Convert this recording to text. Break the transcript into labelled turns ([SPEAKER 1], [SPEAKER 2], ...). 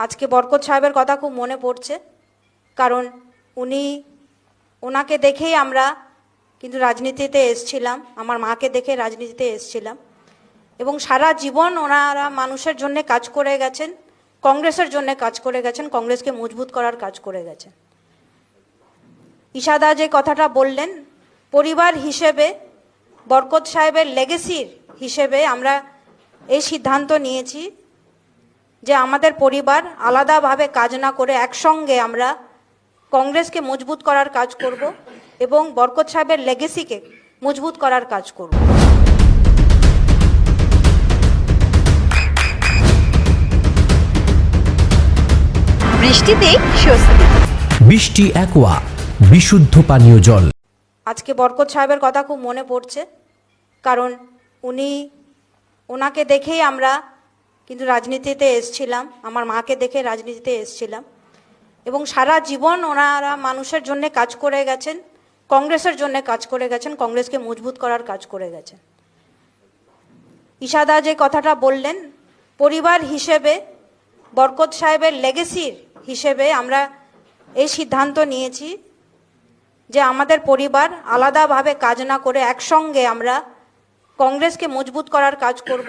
[SPEAKER 1] আজকে বরকত সাহেবের কথা খুব মনে পড়ছে, কারণ উনি ওনাকে দেখেই আমরা কিন্তু রাজনীতিতে এসছিলাম, আমার মাকে দেখে রাজনীতিতে এসছিলাম। এবং সারা জীবন ওনারা মানুষের জন্য কাজ করে গেছেন, কংগ্রেসের জন্য কাজ করে গেছেন, কংগ্রেসকে মজবুত করার কাজ করে গেছেন। ইশাদা যে কথাটা বললেন, পরিবার হিসেবে, বরকত সাহেবের লেগেসির হিসেবে আমরা এই সিদ্ধান্ত নিয়েছি যে আমাদের পরিবার আলাদাভাবে কাজ না করে একসঙ্গে আমরা কংগ্রেসকে মজবুত করার কাজ করব এবং বরকত সাহেবের লেগেসিকে মজবুত করার কাজ করব।
[SPEAKER 2] বৃষ্টিতে স্বস্তি।
[SPEAKER 3] বৃষ্টি অ্যাকোয়া বিশুদ্ধ পানীয় জল।
[SPEAKER 1] আজকে বরকত সাহেবের কথা খুব মনে পড়ছে কারণ উনি ওনাকে দেখেই আমরা কিন্তু রাজনীতিতে এসছিলাম, আমার মাকে দেখে রাজনীতিতে এসছিলাম। এবং সারা জীবন ওনারা মানুষের জন্য কাজ করে গেছেন, কংগ্রেসের জন্য কাজ করে গেছেন, কংগ্রেসকে মজবুত করার কাজ করে গেছেন। ইশাদা যে কথাটা বললেন, পরিবার হিসেবে, বরকত সাহেবের লেগেসির হিসেবে আমরা এই সিদ্ধান্ত নিয়েছি যে আমাদের পরিবার আলাদাভাবে কাজ না করে একসঙ্গে আমরা কংগ্রেসকে মজবুত করার কাজ করব।